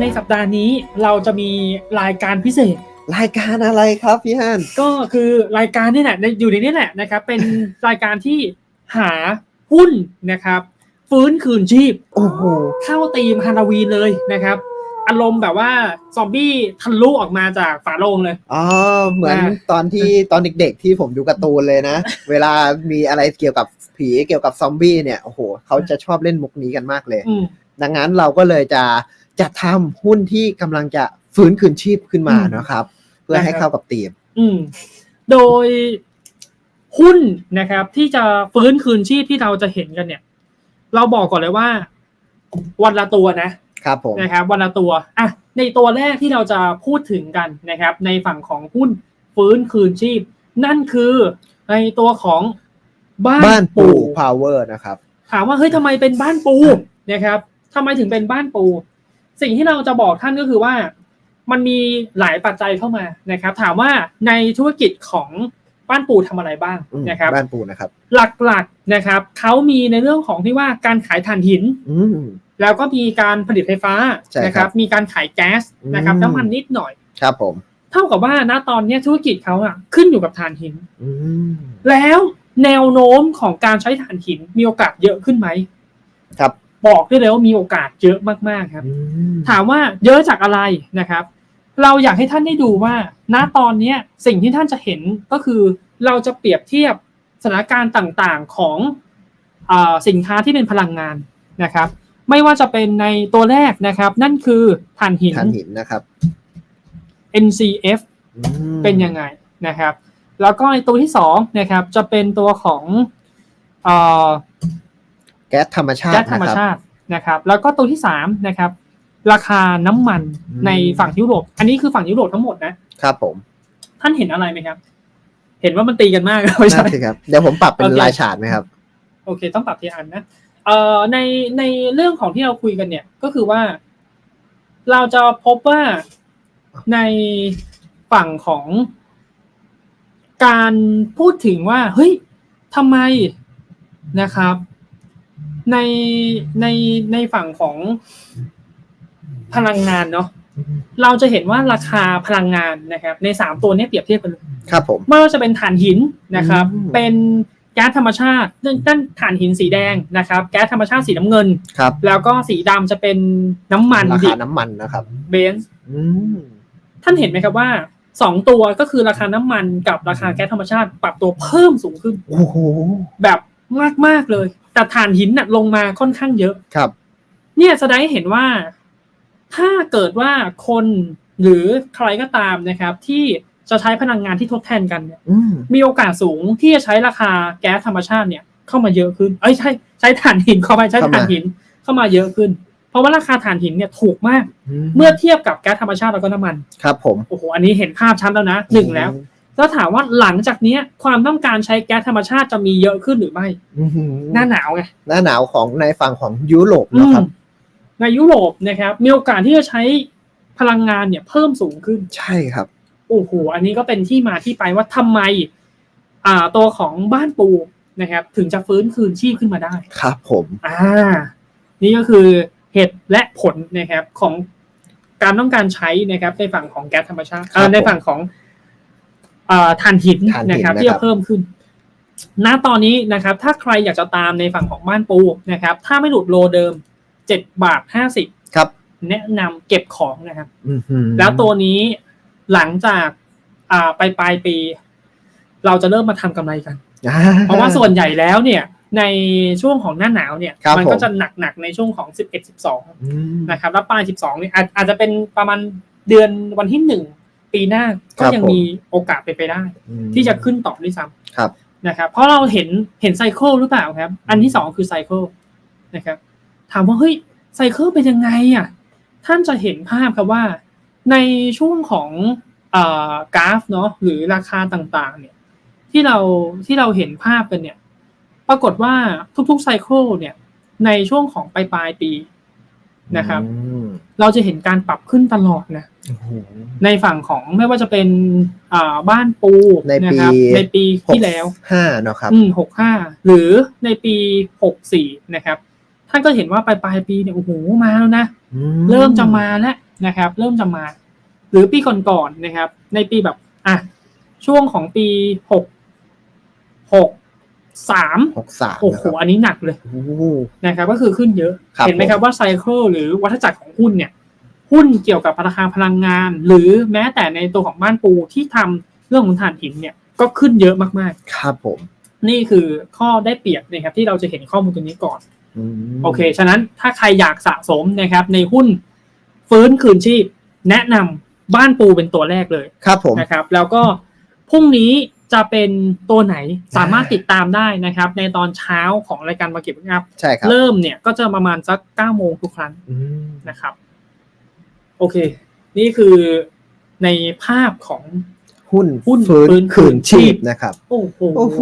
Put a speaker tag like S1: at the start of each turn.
S1: ในสัปดาห์นี้เราจะมีรายการพิเศษ
S2: รายการอะไรครับพี่ฮัน
S1: ก็คือรายการนี่แหละในอยู่ในนี้แหละนะครับ เป็นรายการที่หาหุ้นนะครับ ฟื้นคืนชีพ
S2: โอ้โห
S1: เข้าธีมฮาโลวีนเลยนะครับ อารมณ์แบบว่าซอมบี้ทะลุออกมาจากฝาโลงเลย
S2: อ๋อ เหมือน
S1: อ่า
S2: ตอนที่ตอนเด็กๆที่ผมดูการ์ตูนเลยนะ เวลามีอะไรเกี่ยวกับผีเกี่ยวกับซอมบี้เนี่ยโอ้โหเขาจะชอบเล่นมุกนี้กันมากเลย
S1: อืม
S2: ดังนั้นเราก็เลยจะจัดทำหุ้นที่กำลังจะฟื้นคืนชีพขึ้นมา
S1: อืม
S2: นะครับ เพื่อให้
S1: นะครับ
S2: เข้ากับธีม
S1: อืมโดยหุ้นนะครับ ที่จะฟื้นคืนชีพที่เราจะเห็นกันเนี่ย เราบอกก่อนเลยว่า วันละตัวนะ
S2: ครับผม
S1: นะครับวันละตัวอะในตัวแรกที่เราจะพูดถึงกันนะครับ ในฝั่งของหุ้นฟื้นคืนชีพ นั่นคือในตัวของบ้าน
S2: บ้านปู
S1: ปู
S2: พาวเวอร์นะครับ
S1: ถามว่าเฮ้ยทำไมเป็นบ้านปูนะครับทำไมถึงเป็นบ้านปู สิ่งที่เราจะบอกท่านก็คือว่า มันมีหลายปัจจัยเข้ามานะครับ ถามว่าในธุรกิจของบ้านปูทำอะไรบ้าง
S2: อืม
S1: นะครับ
S2: บ้านปูนะครับ
S1: หลักๆนะครับเขามีในเรื่องของที่ว่าการขายถ่านหิน
S2: อืม
S1: แล้วก็มีการผลิตไฟฟ้า
S2: ใช่
S1: นะค
S2: ครั
S1: รับบมีการขายแก๊สนะครับ
S2: อืม
S1: น้ำมันนิดหน่อย
S2: ครับผม
S1: เท่ากับว่าณตอนเนี้ยธุรกิจเขาอะขึ้นอยู่กับถ่านหิน
S2: อืม
S1: แล้วแนวโน้มของการใช้ถ่านหินมีโอกาสเยอะขึ้นไหม
S2: ครับ
S1: บอกได้เลยว่ามีโอกาสเยอะมากๆครับ
S2: อืม
S1: ถามว่าเยอะจากอะไรนะครับ เราอยากให้ท่านได้ดูว่า ณตอนเนี้ยสิ่งที่ท่านจะเห็นก็คือเราจะเปรียบเทียบสถานการณ์ต่างๆของอาสินค้าที่เป็นพลังงานนะครับ ไม่ว่าจะเป็นในตัวแรกนะครับ นั่นคือถ่านหิน
S2: ถ่านหินนะครับ
S1: NCF
S2: อืม
S1: เป็นยังไงนะครับ แล้วก็ในตัวที่สองนะครับ จะเป็นตัวของเอ่อ
S2: แก๊สธรรมชาติ
S1: แก๊สธรรม
S2: นะครับ
S1: ชาตินะครับ แล้วก็ตัวที่สามนะครับ ราคาน้ำมัน
S2: อืม
S1: ในฝั่งยุโรป อันนี้คือฝั่งยุโรปทั้งหมดนะ
S2: ครับผม
S1: ท่านเห็นอะไรไหมครับ เห็นว่ามันตีกันมากไม่ใช่
S2: นั่นสิครับ เดี๋ยวผมปรับเป็น
S1: โอเค
S2: ลายฉาดไหมครับ
S1: โอเค ต้องปรับทีละอันนะ เอ่อในในเรื่องของที่เราคุยกันเนี่ย ก็คือว่า เราจะพบว่าในฝั่งของ การพูดถึงว่า เฮ้ยทำไมนะครับ ในในในฝั่งของพลังงานเนาะเราจะเห็นว่าราคาพลังงานนะครับ ในสามตัวเนี้เปรียบเทียบกันเลย
S2: ครับผม
S1: ไม่ว่าจะเป็นถ่านหินนะครับ
S2: อืม
S1: เป็นแก๊สธรรมชาติเรื่องด้านถ่านหินสีแดงนะครับ แก๊สธรรมชาติสีน้ำเงิน
S2: ครับ
S1: แล้วก็สีดำจะเป็นน้ำมัน
S2: รา
S1: ดิ
S2: คา
S1: บ
S2: น้ำมันนะครับ
S1: เบนซ์
S2: อืม
S1: ท่านเห็นไหมครับว่าสองตัวก็คือราคาน้ำมันกับราคาแก๊สธรรมชาติปรับตัวเพิ่มสูงขึ้น
S2: โอ้โห
S1: แบบมากๆเลย แต่ถ่านหินน่ะลงมาค่อนข้างเยอะ
S2: ครับ
S1: เนี่ยแสดงให้เห็นว่า ถ้าเกิดว่าคนหรือใครก็ตามนะครับ ที่ จะใช้พลังงานที่ทดแทนกันเนี่ย
S2: อืม
S1: มีโอกาสสูงที่จะใช้ราคาแก๊สธรรมชาติเนี่ยเข้ามาเยอะขึ้นเอ้ยใช่ใช้ถ่านหินเข้าไปใช้ถ่านหินเข้ามาเยอะขึ้น เพราะว่าราคาถ่านหินเนี่ยถูกมาก เมื่อเทียบกับแก๊สธรรมชาติแล้วก็น้ำมัน
S2: ครับ ผม
S1: โอ้โหอันนี้เห็นภาพชัดแล้วนะหนึ่งแล้วแล้วถามว่าหลังจากเนี้ยความต้องการใช้แก๊สธรรมชาติจะมีเยอะขึ้นหรือไม่
S2: อื้อหือ
S1: หน้าหนาวไง
S2: หน้าหนาวของในฝั่งของยุโรป
S1: อื
S2: นะครับ
S1: มในยุโรปนะครับ มีโอกาสที่จะใช้พลังงานเนี่ยเพิ่มสูงขึ้น
S2: ใช่ครับ
S1: โอ้โหอันนี้ก็เป็นที่มาที่ไปว่าทำไม อ่า ตัวของบ้านปูนะครับ ถึงจะฟื้นคืนชีพขึ้นมาได้
S2: ครับผม
S1: อ่า นี่ก็คือเหตุและผลนะครับของการต้องการใช้นะครับ ในฝั่งของแก๊สธรรมชาติเอ่อในฝั่งของอ่าถ่านหิน
S2: ถ่านหิน
S1: นะครับ
S2: นะครับ
S1: ที่จะเพิ่มขึ้น ณ ตอนนี้นะครับ ถ้าใครอยากจะตามในฝั่งของบ้านปูนะครับ ถ้าไม่หลุดโลเดิมเจ็ดบาทห้าสิบ
S2: ครับ
S1: แนะนำเก็บของนะครับ
S2: อื้อหือ
S1: แล้วตัวนี้ หลังจากอ่าไปลายปี เราจะเริ่มมาทำกำไรกัน
S2: อ่
S1: เพราะว่าส่วนใหญ่แล้วเนี่ย ในช่วงของหน้าหนาวเนี่ย
S2: ครับ
S1: มัก็
S2: ผม
S1: จะหนักๆในช่วงของ11 12
S2: อืม
S1: นะครับ แล้วปลาย12เนี่ยอาจอาจจะเป็นประมาณเดือนวันที่หนึ่งปีหน้าก็
S2: ครับ
S1: ยัง
S2: ผม
S1: มีโอกาสไปนไปได้
S2: อืม
S1: ที่จะขึ้นต่อด้วยซ้
S2: ครับำ
S1: นะครับเพราะเราเห็นเห็นไซเคิลหรือเปล่าครับ อันที่สองคือไซเคิลนะครับ ถามว่าเฮ้ยไซเคิลเป็นยังไงอะ ท่านจะเห็นภาพครับว่า ในช่วงของเอ่อกราฟเนาะหรือราคาต่างๆ เนี่ยที่เราที่เราเห็นภาพกันเนี่ย ปรากฏว่าทุกๆไซเคิลเนี่ย ในช่วงของปลายปลายๆปีนะครับ
S2: อืม
S1: เราจะเห็นการปรับขึ้นตลอดนะ
S2: โอ้โห
S1: ในฝั่งของไม่ว่าจะเป็นอ่าบ้านปู
S2: ในปี
S1: นะครับในปีที่แล้ว
S2: ห้าเนาะครับ
S1: อืมหกห้าหรือในปีหกสี่นะครับ ท่านก็เห็นว่าปลายปลายๆปีเนี่ยโอ้โหมาแล้วนะ
S2: อื
S1: เริ่มจะมาแล้วนะครับ เริ่มจะมา หรือปีก่อนๆนะครับ ในปีแบบอะช่วงของปีหกหกสาม
S2: หกสาม
S1: โอ้โหอันนี้หนักเลย
S2: โอ้โห
S1: นะครับ ก็คือขึ้นเยอะ
S2: ครับ
S1: เห็นไหม
S2: ผม
S1: ครับว่าไซเคิลหรือวัฏจักรของหุ้นเนี่ย หุ้นเกี่ยวกับราคาพลังงาน หรือแม้แต่ในตัวของบ้านปูที่ทำเรื่องของถ่านหินเนี่ยก็ขึ้นเยอะมาก
S2: ครับผม
S1: ๆนี่คือข้อได้เปรียบนะครับที่เราจะเห็นข้อมูลตรงนี้ก่อน
S2: อืม
S1: โอเค ฉะนั้นถ้าใครอยากสะสมนะครับ ในหุ้นฟื้นคืนชีพ แนะนำบ้านปูเป็นตัวแรกเลย
S2: ครับผม
S1: นะครับ แล้วก็พรุ่งนี้จะเป็นตัวไหนสามารถติดตามได้นะครับ ในตอนเช้าของรายการมาเก็บอัพ
S2: ใช่ครับ
S1: เริ่มเนี่ยก็จะประมาณสักเก้าโมงทุกครั้ง
S2: อืม
S1: นะครับ โอเค นี่คือในภาพของ
S2: หุ้น
S1: หุ้น
S2: ฟื้น
S1: ฟื้นคื
S2: คื
S1: น
S2: น
S1: ชี
S2: ชี
S1: พ
S2: พนะครับ
S1: โอ้โห
S2: โอ้โห